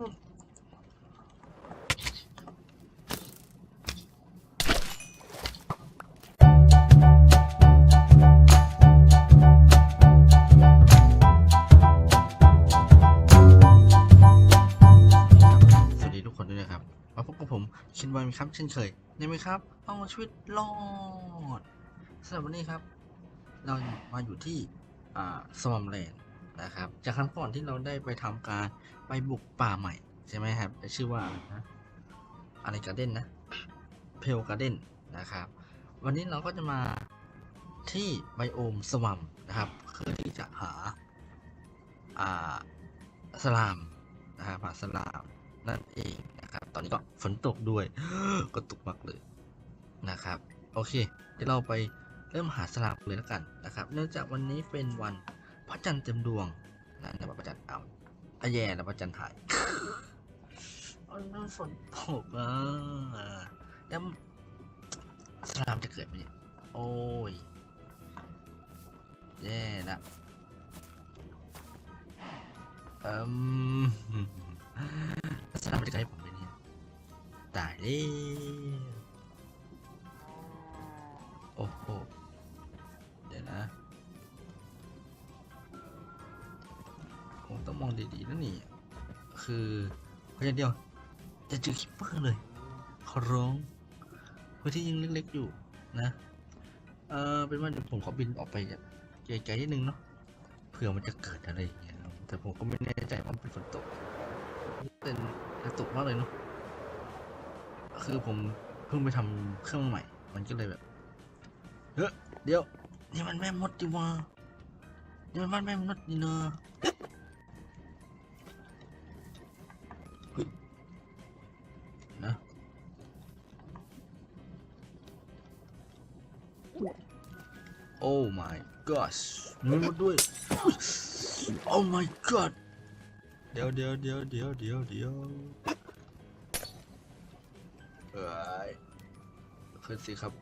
สวัสดีทุกคนด้วยนะครับ มาพบกับผมชินวายมีครับเช่นเคยในไหมครับเอาชีวิตรอดสำหรับวันนี้ครับ เรามาอยู่ที่สวอมแลนด์ นะครับ จากครั้งก่อนที่เราได้ไปทำการไปบุกป่าใหม่ ใช่ไหมครับชื่อว่าอะไรนะอะไรการเด้นนะเพลการเด้นนะครับ วันนี้เราก็จะมาที่ไบโอมสวัมนะครับเพื่อที่จะหาอ่าสลามนะครับหาสลามนั่นเองนะครับ ตอนนี้ก็ฝนตกด้วยก็ตกมากเลยนะครับ โอเคเดี๋ยวเราไปเริ่มหาสลากเลยแล้วกันนะครับ เนื่องจากวันนี้เป็นวัน พระจันทร์เต็มดวงนะในวันพระจันทร์เอาอะแย่แล้วพระจันทร์ถ่ายโอ้ยมันฝนตกอะแล้วสลามจะเกิดไหมเนี่ย โอ้ย แย่ละเอืมสนามจะใกล้ผมไปเนี่ย ตายแล้ว ดีๆนะนี่ คือเพียงเดียว จะเจอคิปเปอร์เลย ขอร้องเพื่อที่ยังเล็กๆอยู่นะ เออเป็นว่าเดี๋ยวผมขอบินออกไปไกลๆนิดนึงเนาะเผื่อมันจะเกิดอะไรอย่างเงี้ยแต่ผมก็ไม่แน่ใจว่าเป็นฝนตกเป็นกระตุกมากเลยเนาะคือผมเพิ่งไปทำเครื่องใหม่ มันก็เลยแบบเฮ้ยเดี๋ยว นี่มันแม่มดดิวะนี่มันบ้านแม่มดนี่เนอะ โอ้ my gosh มีมดด้วย โอ้ my god เดี๋ยวเดี๋ยวเดี๋ยวเดี๋ยวเดี๋ยวเดี๋ยวเอ้ยขึ้นสิครับ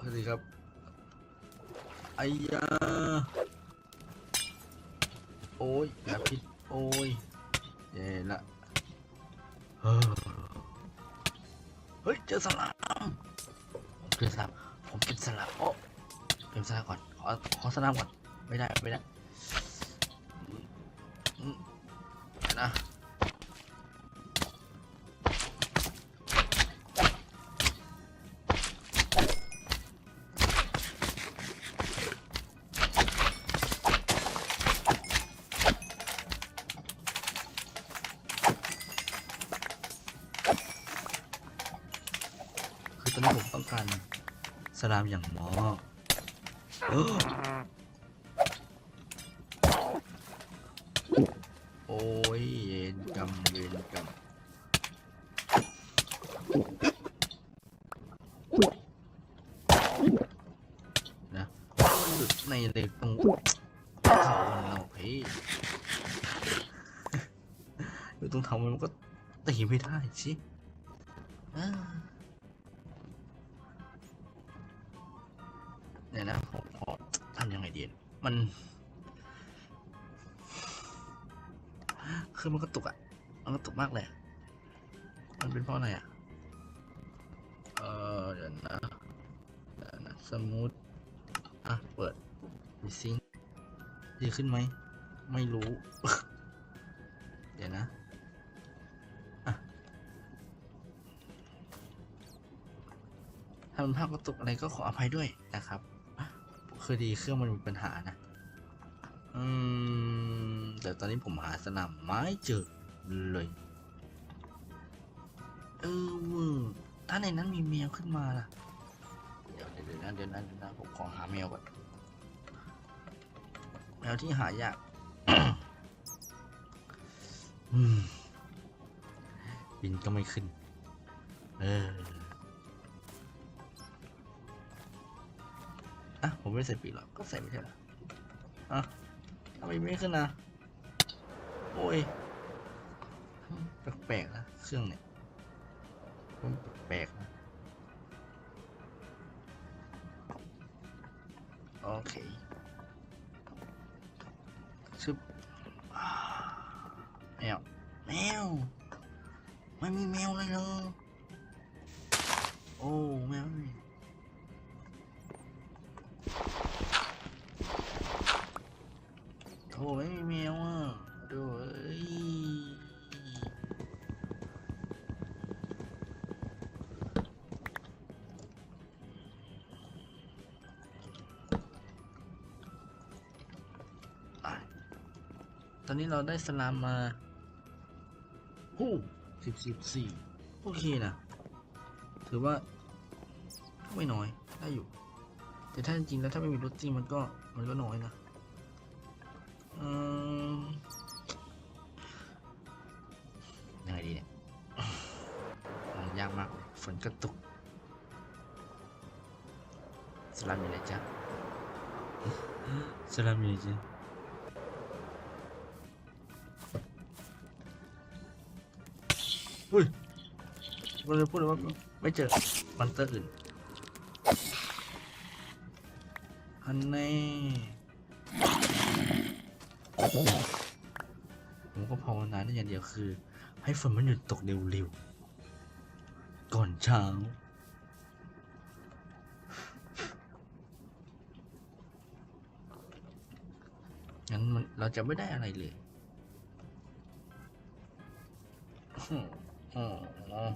ขึ้นสิครับไอ้ยาโอ้ยอย่าพิษโอ้ยเย่ละเฮ้ยเจอสลามผมเจอสลามผมเป็นสลามโอ้ เป็นสลามก่อน ขอขอสลามก่อน ไม่ได้ ไม่ได้นะคือตอนนี้ผมต้องการสลามอย่างหมอ โอ้ยเย็นกำเย็นกำนะมันหยุดในเลยตรงเขาเราพี่อยู่ตรงเท้ามันก็ตีไม่ได้สิเนี่ยนะผม ยังไงดี มัน คือมันกระตุกอะมันกระตุกมากเลย มันเป็นเพราะอะไรอะเออเดี๋ยวนะเดี๋ยวนะสมูทอะ เปิดมีซิงดีขึ้นไหม ไม่รู้ เดี๋ยวนะอะถ้ามันภาพกระตุกอะไรก็ขออภัยด้วยนะครับ คือดีเครื่องมันมีปัญหานะ อืม แต่ตอนนี้ผมหาสนามไม้เจอเลย เออเวอร์ถ้าในนั้นมีแมวขึ้นมาล่ะ เดี๋ยวเดี๋ยวเดี๋ยวนะเดี๋ยวนะเดี๋ยวนะผมขอหาแมวก่อนแมวที่หายากบินก็ไม่ขึ้น เออ ผมไม่ใส่ปีหรอกก็ใส่ไม่ใช่เหรออะทำไมไม่ขึ้นนะ โอ้ย แปลกๆนะเครื่องเนี่ยมันแปลกๆนะโอเคชึบแมว แมว ไม่มีแมวเลยเหรอโอ้ แมว อนนี้เราได้สลามมาหู้สิบสิบสี่โอเคนะ ถือว่าไม่น้อย ได้อยู่ แต่ถ้าจริงๆแล้วถ้าไม่มีรถจริงมันก็มันก็น้อยนะอืมยังไงดีเนี่ยมันยากมากเลยฝนกระตุก สลามอยู่ไหนจ๊ะสลามอยู่ไหนจ๊ะ อุ้ยเราจะพูดเลยว่าไม่เจอมันเตอร์อื่นอันแน่ผมก็ภาวนาได้อย่างเดียวคือ ให้ฝนมันหยุดตกเร็วๆ ก่อนเช้างั้นมันเราจะไม่ได้อะไรเลย อืมอืม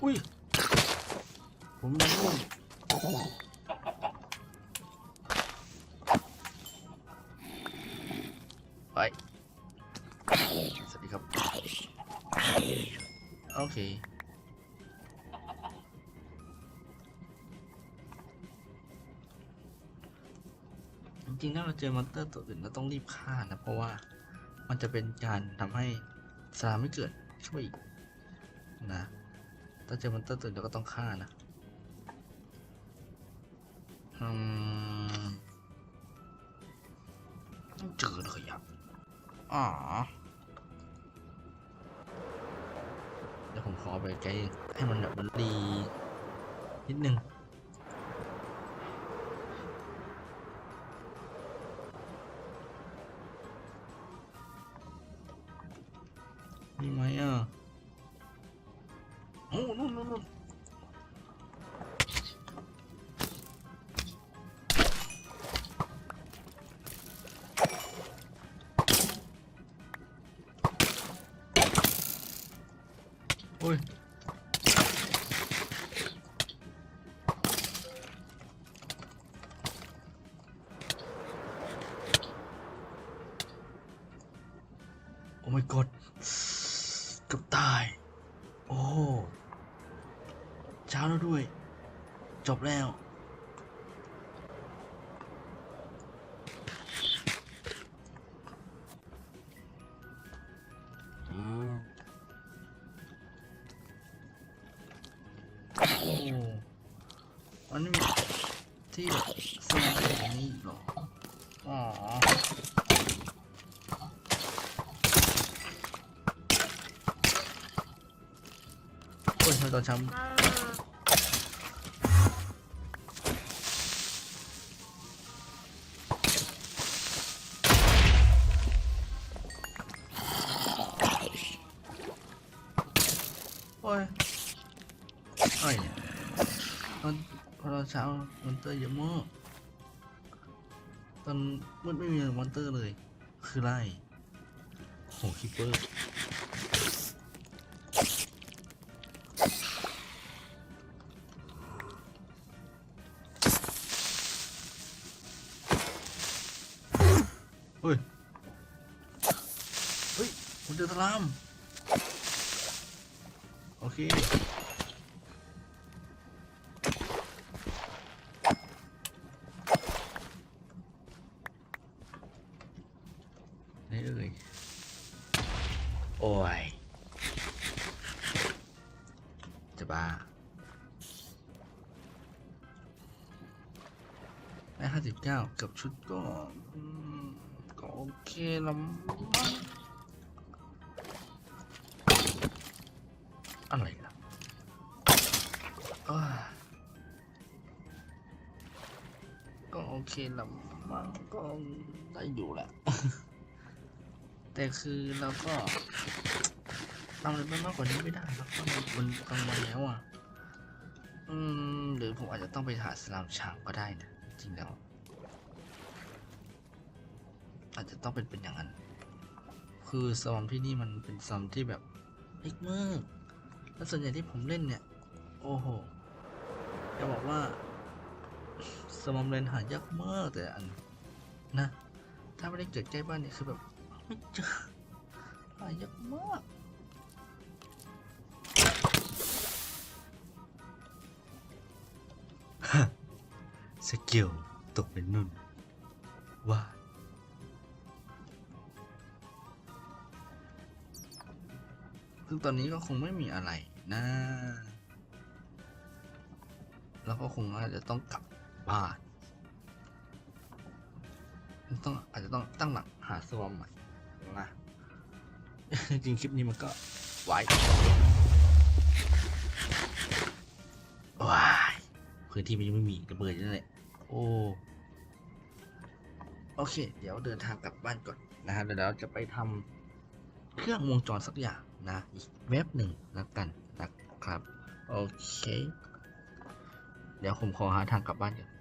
เฮ้ย ผมยังง่วงไป สวัสดีครับ โอเคจริงๆถ้าเราเจอมอนเตอร์ตัวอื่นเราต้องรีบฆ่านะ เพราะว่า มันจะเป็นการทำให้สลามไม่เกิดช่วยอีกนะ ถ้าเจอมอนเตอร์ตื่นเราก็ต้องฆ่านะอืมต้องเจอเลยอะอ๋อเดี๋ยวผมขอไปใกล้ให้มันแบบมันรีนิดนึง มีไหมอะโอ้นู่นนู่นนู่น บแล้วอันไม่มีที่แบบสร้างแบบนี้หรอ อ๋อโอ้ยทำไมตอนช้า ตอนพอตอนเช้ามอนเตอร์เยอะมากตอนมืดไม่มีมอนเตอร์เลย คือไล่โหคิปเปอร์เฮ้ย เฮ้ยผมเจอสลาม โอเค ไหนเอ่ย โอ้ย จะ บ้าได้ห้าสิบเก้ากับชุดก็อืมก็โอเคและมั้งอะไรล่ะก็โอเคและมั้งก็ได้อยู่แหละ แต่คือเราก็ ทำอะไรไปมากกว่านี้ไม่ได้ครับเพราะมันมันกลางวันแล้วอะ อืม หรือผมอาจจะต้องไปหาสลามช้างก็ได้นะจริงแล้ว อาจจะต้องเป็นเป็นอย่างนั้น คือสลามที่นี่มันเป็นสลามที่แบบเล็กมากแล้วส่วนใหญ่ที่ผมเล่นเนี่ย โอ้โหจะบอกว่าสลามเลนหายากมากแต่อันนะ ถ้าไม่ได้เกิดใกล้บ้านเนี่ยคือแบบไม่เจอหายากมาก สกิลตกเป็นนุ่น ว่า ซึ่งตอนนี้ก็คงไม่มีอะไรนะ แล้วก็คงอาจจะต้องกลับบ้าน ต้องอาจจะต้องตั้งหลักหาสวอมใหม่นะจริงคลิปนี้มันก็ไว้ว้ายพื้นที่มันยังไม่มีระเบิดนั่นแหละ อ้โอเค เดี๋ยวเดินทางกลับบ้านก่อนนะฮะเดี๋ยวเราจะไปทำเครื่องวงจรสักอย่างนะอีกเว็บหนึ่งแล้วกันนะครับ โอเค เดี๋ยวผมขอหาทางกลับบ้านก่อน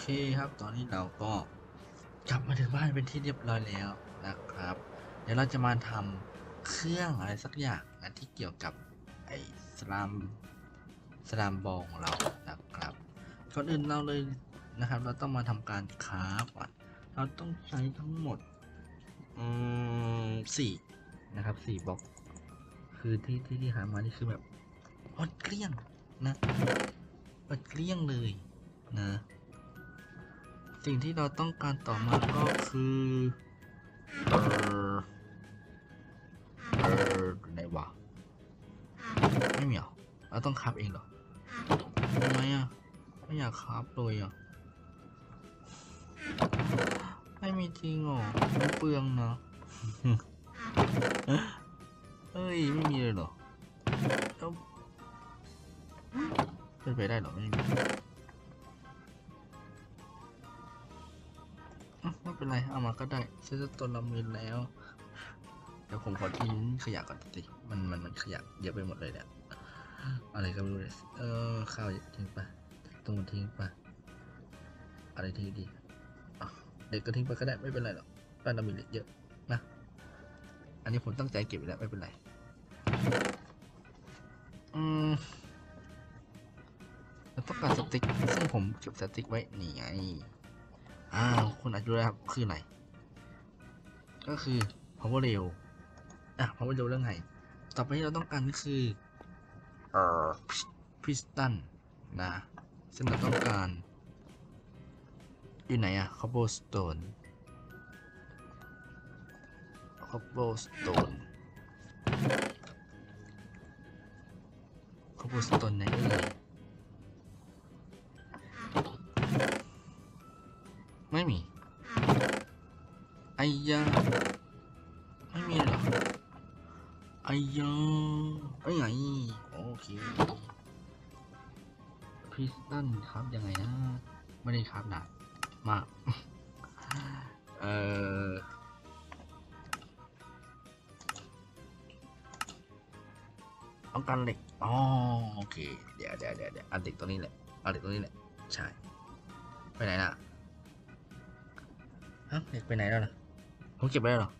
เคครับ ตอนนี้เราก็กลับมาถึงบ้านเป็นที่เรียบร้อยแล้วนะครับ เดี๋ยวเราจะมาทำเครื่องอะไรสักอย่างนะที่เกี่ยวกับไอ้สลามสลามบอลของเรานะครับก่อนอื่นเราเลยนะครับ เราต้องมาทำการคราฟก่อนเราต้องใช้ทั้งหมดอืมสี่นะครับสี่บล็อกคือที่ที่ที่หามานี่คือแบบหมดเกลี้ยงนะหมดเกลี้ยงเลยนะ สิ่งที่เราต้องการต่อมาก็คือเออเออไหนวะไม่มีหรอเราต้องคับเองเหรอทำไมอะไม่อยากคับเลยอะไม่มีจริงหรอเปลืองนะเฮ้ยไม่มีเลยเหรอเป็นไปได้เหรอไม่มี ไม่เป็นไร เอามาก็ได้ใช้ตัวเรามีแล้ว เดี๋ยวผมขอทิ้งขยะก่อนสิ มันมันมันขยะเยอะไปหมดเลยเนี่ย อะไรก็ไม่รู้เลยเออข้าวทิ้งไปตรงทิ้งไป อะไรทิ้งดีเด็กก็ทิ้งไปก็ได้ไม่เป็นไรหรอกบ้านเรามีเหล็กเยอะนะ อันนี้ผมตั้งใจเก็บไว้แล้วไม่เป็นไร อืมเราต้องการสติ๊กซึ่งผมเก็บสติ๊กไว้นี่ไง อ้าวคุณอาจจะรู้แล้วครับคืออะไรก็คือ power rail อะ power rail เรื่องไงต่อไปที่เราต้องการก็คือเอ่อ piston นะซึ่งเราต้องการ อยู่ไหนอะ cobblestone cobblestone cobblestone ไหนเอ่ย ไม่มี ไอ้ยาไม่มีเหรอ ไอ้ยาไอ้ไงโอเคพิสตันครับยังไงนะ ไม่ได้ครับนะมาเอ่อต้องการเหล็กอ๋อโอเค เดี๋ยวเดี๋ยวเดี๋ยวเดี๋ยวเอาเหล็กตัวนี้แหละเอาเหล็กตัวนี้แหละ ใช่ ไปไหนน่ะ ฮะเหล็กไปไหนแล้วล่ะ ผมเก็บไว้แล้วเหรอ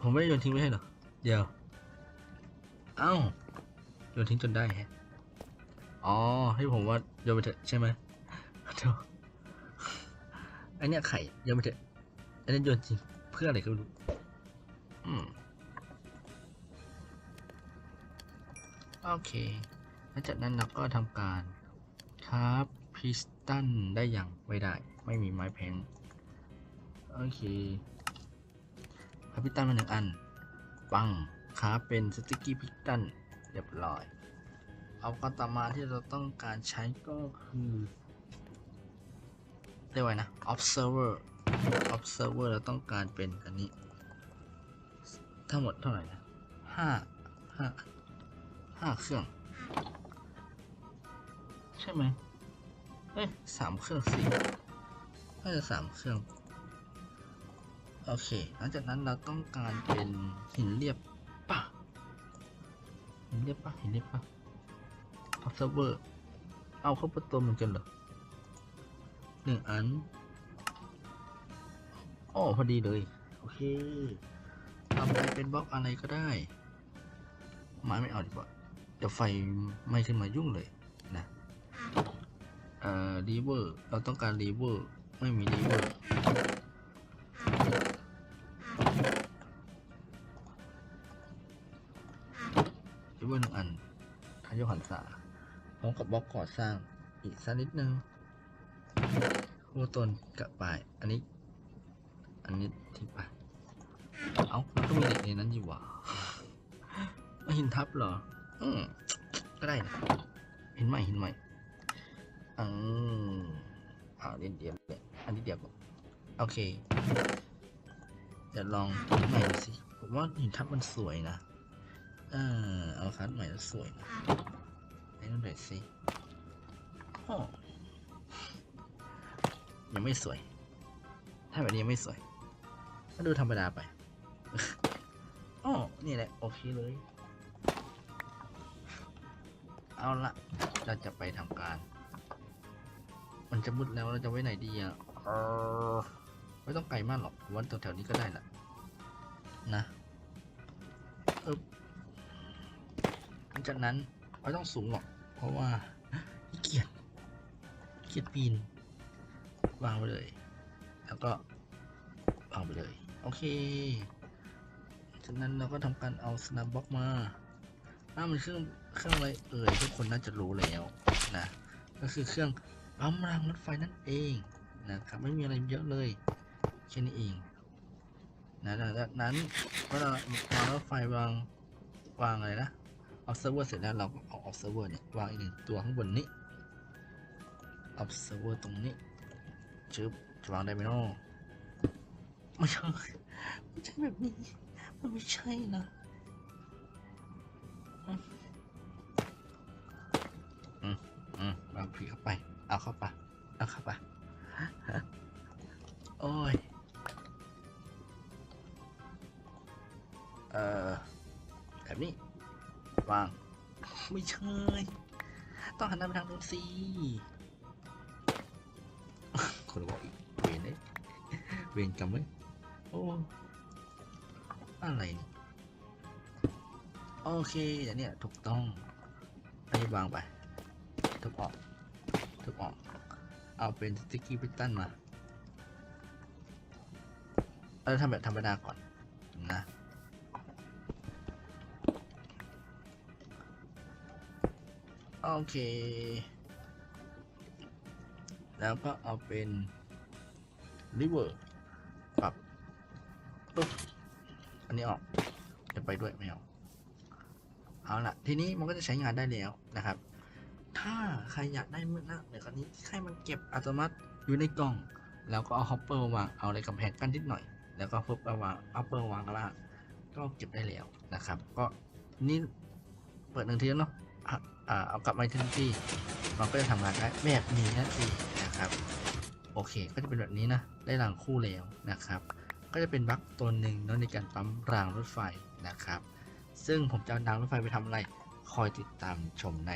ผมไม่ได้โยนทิ้งไว้ให้เหรอ เดี๋ยว เอ้า โยนทิ้งจนได้แฮะ อ๋อ ให้ผมว่าโยนไปเถอะใช่ไหมเดี๋ยวอันเนี้ยไข่โยนไปเถอะ อันนี้โยนจริงเพื่ออะไรก็ไม่รู้ อืม โอเคหลังจากนั้นเราก็ทำการครับพิสตันได้ยังไม่ได้ ไม่มีไม้แพงโอเคครับพิตันมาหนึ่งอัน ปังครับเป็นสติกกี้พิสตันเรียบร้อย เอาก็ต่อมาที่เราต้องการใช้ก็คือเรียกว่านะ observer observer เราต้องการเป็นอันนี้ ทั้งหมดเท่าไหร่นะห้าห้าห้าเครื่อง ใช่ไหมเอ้ยสามเครื่องสี่ น่าจะสามเครื่อง โอเค หลังจากนั้นเราต้องการเป็นหินเรียบป่ะหินเรียบป่ะหินเรียบป่ะ observer เอาเข้าประตูเหมือนกันเหรอหนึ่งอันอ๋อพอดีเลย โอเคทำอะไปเป็นบล็อกอะไรก็ได้ไม้ไม่เอาดีกว่าเดี๋ยวไฟไม้ขึ้นมายุ่งเลยนะเอ่อรีเวอร์เราต้องการรีเวอร์ ไม่มีรีเวอร์รีเวอร์หนึ่งอันทายกหันษาพร้อมกับบล็อกก่อสร้างอีกสักนิดนึงหัวต้นกับปลาย อันนี้ อันนี้ทิ้งไป เอ้าก็มีเหล็กในนั้นอยู่หว่ะไม่หินทับเหรอ อืมก็ได้นะ เห็นไหมเห็นไหมอืมอ่าเดียวเดียวเลย อันนี้เดี๋ยวก่อนโอเค เดี๋ยวลองใหม่ดูสิ ผมว่าหินทับมันสวยนะเออเอาคัดใหม่แล้วสวยนะไหนดูหน่อยสิโอ้ยังไม่สวย ถ้าแบบนี้ยังไม่สวย ก็ดูธรรมดาไปอ๋อนี่แหละ โอเคเลย เอาละเราจะไปทำการ มันจะมืดแล้วเราจะไว้ไหนดีอะ ไม่ต้องไกลมากหรอกวันแถวๆนี้ก็ได้แหละนะเออหลังจากนั้นไม่ต้องสูงหรอก เพราะว่าเกียจขี้เกียจปีน วางไปเลย แล้วก็วางไปเลย โอเค จากนั้นเราก็ทำการเอาสนับบล็อกมาถ้ามันเครื่องเครื่องอะไรเอ่ยทุกคนน่าจะรู้แล้วนะ ก็คือเครื่องปั๊มรางรถไฟนั่นเอง นะครับไม่มีอะไรเยอะเลยแค่นี้เองนะจากนั้นก็เราวางรถไฟวางวางอะไรนะเอาเซิร์ฟเวอร์เสร็จแล้วเราก็เอาเอาเซิร์ฟเวอร์เนี่ยวางอีกหนึ่งตัวข้างบนนี้เอาเซิร์ฟเวอร์ตรงนี้ชึบวางได้ไหมเนาะไม่ใช่ไม่ใช่แบบนี้มันไม่ใช่นะ วาง ไม่ใช่ ต้องหันหน้าไปทางนู้นสิคนบอกอีกเวนเลยเวนกรรมเลยโอ้ อะไรนี่โอเคอย่างเนี้ยถูกต้องอันนี้วางไป ทุบออก ทุบออก เอาเป็นสติ๊กกี้พิตตันมาเราทำแบบธรรมดาก่อนนะ โอเค แล้วก็เอาเป็นริเวอร์ปรับปุ๊บอันนี้ออกจะไปด้วยไม่เอาเอาละทีนี้มันก็จะใช้งานได้แล้วนะครับ ถ้าใครอยากได้มือหน้าเดี๋ยวคราวนี้ให้มันเก็บอัตโนมัติอยู่ในกล่อง แล้วก็เอาฮอปเปอร์วางเอาอะไรกำแพงกั้นนิดหน่อย แล้วก็ปุ๊บเอาวางฮอปเปอร์วางข้างล่างก็เก็บได้แล้วนะครับ ก็นี่เปิดหนึ่งทีแล้วเนาะ อ่าเอากลับมาอีกทีมันก็จะทำงานได้แบบนี้นั่นเองนะครับ โอเคก็จะเป็นแบบนี้นะ ได้รางคู่แล้วนะครับ ก็จะเป็นบั๊กตัวหนึ่งเนาะในการปั๊มรางรถไฟนะครับ ซึ่งผมจะเอารางรถไฟไปทำอะไร คอยติดตามชมใน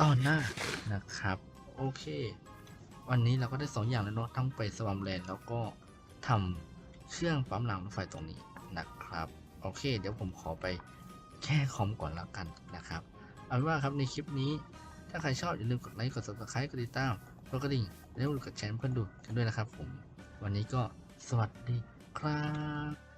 ตอนหน้านะครับ โอเค วันนี้เราก็ได้สองอย่างแล้วเนาะทั้งไปสวัมแลนด์แล้วก็ทำเครื่องปั๊มรางรถไฟตรงนี้นะครับ โอเค เดี๋ยวผมขอไปแค่คอมก่อนแล้วกันนะครับ เอาเป็นว่าครับในคลิปนี้ ถ้าใครชอบอย่าลืมกดไลค์กด subscribe กดติดตามกดกระดิ่งแล้วกดแชร์เพื่อนดูกันด้วยนะครับผม วันนี้ก็สวัสดีครับ